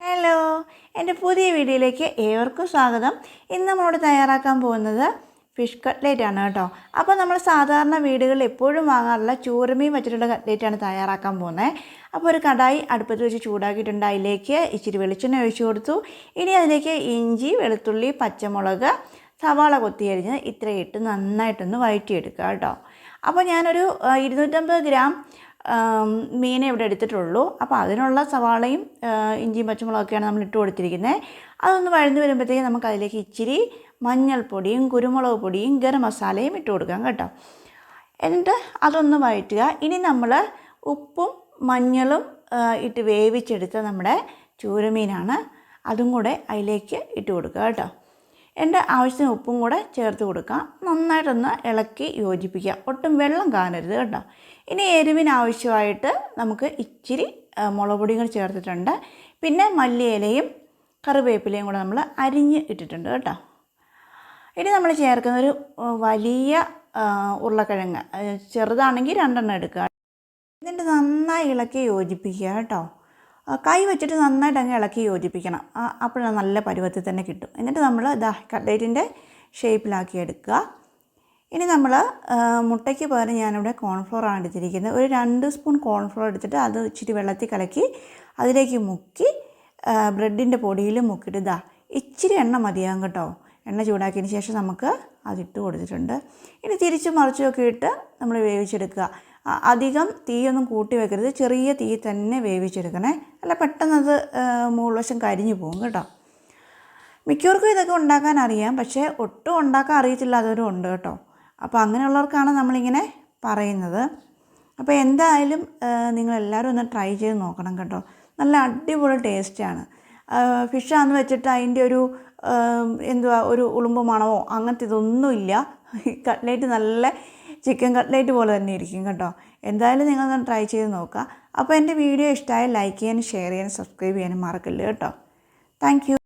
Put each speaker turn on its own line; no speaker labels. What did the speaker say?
Hello എന്റെ പുതിയ വീഡിയോയിലേക്ക് ഏവർക്കും സ്വാഗതം. ഇന്ന് നമ്മളോട് തയ്യാറാക്കാൻ പോകുന്നത് ഫിഷ് കട്ട്ലേറ്റ് ആണ് കേട്ടോ. അപ്പോൾ നമ്മൾ സാധാരണ വീടുകളിൽ എപ്പോഴും വാങ്ങാറുള്ള ചൂരമീൻ വെച്ചിട്ടുള്ള കട്ട്ലേറ്റാണ് തയ്യാറാക്കാൻ പോകുന്നത്. അപ്പോൾ ഒരു കടായി അടുപ്പത്ത് വെച്ച് ചൂടാക്കിയിട്ടുണ്ട്. അതിലേക്ക് ഇച്ചിരി വെളിച്ചെണ്ണ ഒഴിച്ചു കൊടുത്തു. ഇനി അതിലേക്ക് ഇഞ്ചി വെളുത്തുള്ളി പച്ചമുളക് സവാള കൊത്തിയരിഞ്ഞ് ഇത്രയിട്ട് നന്നായിട്ടൊന്ന് വഴറ്റിയെടുക്കുക കേട്ടോ. അപ്പോൾ ഞാനൊരു ഇരുന്നൂറ്റമ്പത് ഗ്രാം മീനെ ഇവിടെ എടുത്തിട്ടുള്ളൂ. അപ്പോൾ അതിനുള്ള സവാളയും ഇഞ്ചിയും പച്ചമുളകൊക്കെയാണ് നമ്മൾ ഇട്ട് കൊടുത്തിരിക്കുന്നത് അതൊന്ന് വഴന്ന് വരുമ്പോഴത്തേക്കും നമുക്ക് അതിലേക്ക് ഇച്ചിരി മഞ്ഞൾപ്പൊടിയും കുരുമുളക് പൊടിയും ഗരം മസാലയും ഇട്ട് കൊടുക്കാം കേട്ടോ. എന്നിട്ട് അതൊന്ന് വഴറ്റുക. ഇനി നമ്മൾ ഉപ്പും മഞ്ഞളും ഇട്ട് വേവിച്ചെടുത്ത നമ്മുടെ ചൂരമീനാണ്. അതും കൂടെ അതിലേക്ക് ഇട്ട് കൊടുക്കുക കേട്ടോ. എന്റെ ആവശ്യത്തിന് ഉപ്പും കൂടെ ചേർത്ത് കൊടുക്കാം. നന്നായിട്ടൊന്ന് ഇളക്കി യോജിപ്പിക്കുക. ഒട്ടും വെള്ളം കാണരുത് കേട്ടോ. ഇനി എരിവിന് ആവശ്യമായിട്ട് നമുക്ക് ഇച്ചിരി മുളക് പൊടികൾ ചേർത്തിട്ടുണ്ട്. പിന്നെ മല്ലിയിലയും കറിവേപ്പിലയും കൂടെ നമ്മൾ അരിഞ്ഞ് ഇട്ടിട്ടുണ്ട് കേട്ടോ. ഇനി നമ്മൾ ചേർക്കുന്ന ഒരു വലിയ ഉരുളക്കിഴങ്ങ് ചെറുതാണെങ്കിൽ രണ്ടെണ്ണം എടുക്കുക. എന്നിട്ട് നന്നായി ഇളക്കി യോജിപ്പിക്കുക കേട്ടോ. കൈ വെച്ചിട്ട് നന്നായിട്ട് അങ്ങ് ഇളക്കി യോജിപ്പിക്കണം. അപ്പോഴാണ് നല്ല പരുവത്തിൽ തന്നെ കിട്ടും. എന്നിട്ട് നമ്മൾ ഇതാ കട്ട്ലേറ്റിന്റെ ഷേപ്പിലാക്കി എടുക്കുക. ഇനി നമ്മൾ മുട്ടയ്ക്ക് പകരം ഞാനിവിടെ കോൺഫ്ലോറാണ് എടുത്തിരിക്കുന്നത്. ഒരു രണ്ട് സ്പൂൺ കോൺഫ്ലോർ എടുത്തിട്ട് അത് ഇച്ചിരി വെള്ളത്തിൽ കലക്കി അതിലേക്ക് മുക്കി ബ്രെഡിന്റെ പൊടിയിൽ മുക്കിയിട്ട് ഇതാ ഇച്ചിരി എണ്ണ മതിയാകും കേട്ടോ. എണ്ണ ചൂടാക്കിയതിന് ശേഷം നമുക്ക് അതിട്ട് കൊടുത്തിട്ടുണ്ട്. ഇനി തിരിച്ചും മറിച്ചുമൊക്കെ ഇട്ട് നമ്മൾ വേവിച്ചെടുക്കുക. അധികം തീയൊന്നും കൂട്ടി വെക്കരുത് ചെറിയ തീ തന്നെ വേവിച്ചെടുക്കണേ. അല്ല പെട്ടെന്ന് അത് മുകൾവശം കരിഞ്ഞു പോകും കേട്ടോ. മിക്കവർക്കും ഇതൊക്കെ ഉണ്ടാക്കാൻ അറിയാം. പക്ഷേ ഒട്ടും ഉണ്ടാക്കാൻ അറിയത്തില്ലാത്തവരും ഉണ്ട് കേട്ടോ. അപ്പോൾ അങ്ങനെയുള്ളവർക്കാണ് നമ്മളിങ്ങനെ പറയുന്നത്. അപ്പോൾ എന്തായാലും നിങ്ങളെല്ലാവരും ഒന്ന് ട്രൈ ചെയ്ത് നോക്കണം കേട്ടോ. നല്ല അടിപൊളി ടേസ്റ്റാണ്. ഫിഷാന്ന് വെച്ചിട്ട് അതിന്റെ ഒരു എന്തുവാ ഒരു ഉളുമ്പ് മണമോ അങ്ങനത്തെ ഇതൊന്നുമില്ല. കട്ട്ലേറ്റ് നല്ല ചിക്കൻ കട്ട്ലേറ്റ് പോലെ തന്നെ ഇരിക്കും കേട്ടോ. എന്തായാലും നിങ്ങളൊന്ന് ട്രൈ ചെയ്ത് നോക്കുക. അപ്പോൾ എന്റെ വീഡിയോ ഇഷ്ടമായ ലൈക്ക് ചെയ്യാനും ഷെയർ ചെയ്യാനും സബ്സ്ക്രൈബ് ചെയ്യാനും മറക്കല്ലേ കേട്ടോ. താങ്ക്